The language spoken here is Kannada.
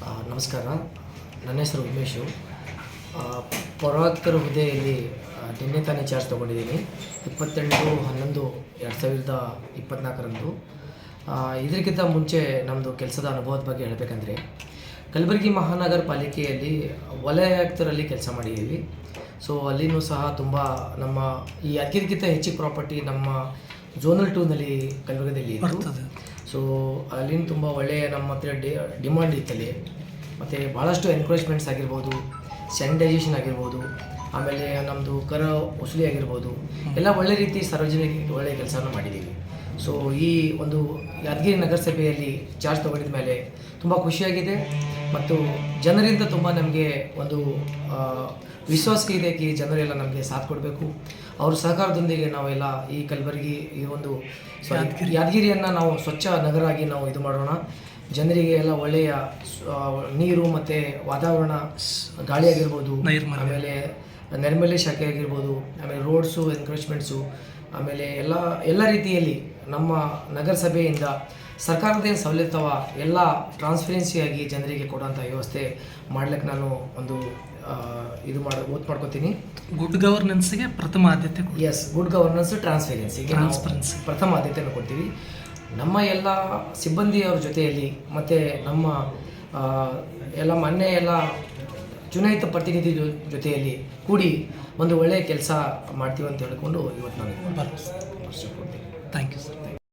ನಮಸ್ಕಾರ. ನನ್ನ ಹೆಸರು ಉಮೇಶು. ಪರ್ವತರ ಹುದ್ದೆಯಲ್ಲಿ ನಿನ್ನೆ ತಾನೇ ಚಾರ್ಜ್ ತೊಗೊಂಡಿದ್ದೀನಿ. ಇಪ್ಪತ್ತೆಂಟು ಹನ್ನೊಂದು ಎರಡು ಸಾವಿರದ ಇಪ್ಪತ್ತ್ನಾಲ್ಕರಂದು ಇದಕ್ಕಿಂತ ಮುಂಚೆ ನಮ್ಮದು ಕೆಲಸದ ಅನುಭವದ ಬಗ್ಗೆ ಹೇಳಬೇಕಂದ್ರೆ, ಕಲಬುರಗಿ ಮಹಾನಗರ ಪಾಲಿಕೆಯಲ್ಲಿ ವಲಯಾಯುಕ್ತರಲ್ಲಿ ಕೆಲಸ ಮಾಡಿದ್ದೀವಿ ಸೊ ಅಲ್ಲಿನೂ ಸಹ ತುಂಬ ನಮ್ಮ ಈ ಅದಕ್ಕಿಂತ ಹೆಚ್ಚಿಗೆ ಪ್ರಾಪರ್ಟಿ ನಮ್ಮ ಝೋನಲ್ ಟೂನಲ್ಲಿ ಕಲಬುರಗಿಯಲ್ಲಿ ಸೊ ಅಲ್ಲಿಂದ ತುಂಬ ಒಳ್ಳೆಯ ನಮ್ಮ ಹತ್ರ ಡಿ ಡಿಮಾಂಡ್ ಇತ್ತಲ್ಲಿ. ಮತ್ತು ಭಾಳಷ್ಟು ಎನ್ಕರೇಜ್ಮೆಂಟ್ಸ್ ಆಗಿರ್ಬೋದು ಸ್ಯಾನಿಟೈಸೇಷನ್ ಆಗಿರ್ಬೋದು ಆಮೇಲೆ ನಮ್ಮದು ಕರ ವಸೂಲಿ ಆಗಿರ್ಬೋದು ಎಲ್ಲ ಒಳ್ಳೆ ರೀತಿ ಸಾರ್ವಜನಿಕ ಒಳ್ಳೆಯ ಕೆಲಸನ ಮಾಡಿದ್ದೀವಿ. ಸೊ ಈ ಒಂದು ಯಾದಗಿರಿ ನಗರಸಭೆಯಲ್ಲಿ ಚಾರ್ಜ್ ತಗೊಂಡಿದ ಮೇಲೆ ತುಂಬ ಖುಷಿಯಾಗಿದೆ. ಮತ್ತು ಜನರಿಂದ ತುಂಬ ನಮಗೆ ಒಂದು ವಿಶ್ವಾಸ ಇದೆ ಕಿ ಜನರೆಲ್ಲ ನಮಗೆ ಸಾಥ್ ಕೊಡಬೇಕು. ಅವ್ರ ಸಹಕಾರದೊಂದಿಗೆ ನಾವೆಲ್ಲ ಈ ಕಲಬುರಗಿ ಈ ಒಂದು ಯಾದಗಿರಿಯನ್ನು ನಾವು ಸ್ವಚ್ಛ ನಗರ ಆಗಿ ನಾವು ಇದು ಮಾಡೋಣ. ಜನರಿಗೆ ಎಲ್ಲ ಒಳ್ಳೆಯ ನೀರು ಮತ್ತು ವಾತಾವರಣ ಗಾಳಿಯಾಗಿರ್ಬೋದು. ಆಮೇಲೆ ನೈರ್ಮಲ್ಯ ಶಾಖೆ ಆಗಿರ್ಬೋದು ಆಮೇಲೆ ರೋಡ್ಸು ಎನ್ಕ್ರೋಚ್ಮೆಂಟ್ಸು ಆಮೇಲೆ ಎಲ್ಲ ಎಲ್ಲ ರೀತಿಯಲ್ಲಿ ನಮ್ಮ ನಗರಸಭೆಯಿಂದ ಸರ್ಕಾರದ ಏನು ಸವಲತ್ತವ ಎಲ್ಲ ಟ್ರಾನ್ಸ್ಪರೆನ್ಸಿಯಾಗಿ ಜನರಿಗೆ ಕೊಡುವಂಥ ವ್ಯವಸ್ಥೆ ಮಾಡ್ಲಿಕ್ಕೆ ನಾನು ಒಂದು ಇದು ಮಾಡಿ ಓದ್ ಮಾಡ್ಕೋತೀನಿ. ಗುಡ್ ಗವರ್ನೆನ್ಸ್ಗೆ ಪ್ರಥಮ ಆದ್ಯತೆ ಎಸ್ ಗುಡ್ ಗವರ್ನೆನ್ಸ್ ಟ್ರಾನ್ಸ್ಪರೆನ್ಸಿಗೆ ಟ್ರಾನ್ಸ್ಪರೆನ್ಸಿ ಪ್ರಥಮ ಆದ್ಯತೆಯನ್ನು ಕೊಡ್ತೀವಿ. ನಮ್ಮ ಎಲ್ಲ ಸಿಬ್ಬಂದಿಯವ್ರ ಜೊತೆಯಲ್ಲಿ ಮತ್ತು ನಮ್ಮ ಎಲ್ಲ ಮೊನ್ನೆ ಎಲ್ಲ ಚುನಾಯಿತ ಪ್ರತಿನಿಧಿ ಜೊತೆಯಲ್ಲಿ ಕೂಡಿ ಒಂದು ಒಳ್ಳೆಯ ಕೆಲಸ ಮಾಡ್ತೀವಿ ಅಂತ ಹೇಳ್ಕೊಂಡು ಇವತ್ತು ನಾನು ಬರ್ತೀನಿ ವರ್ಷ ಕೊಡ್ತೀನಿ. Thank you,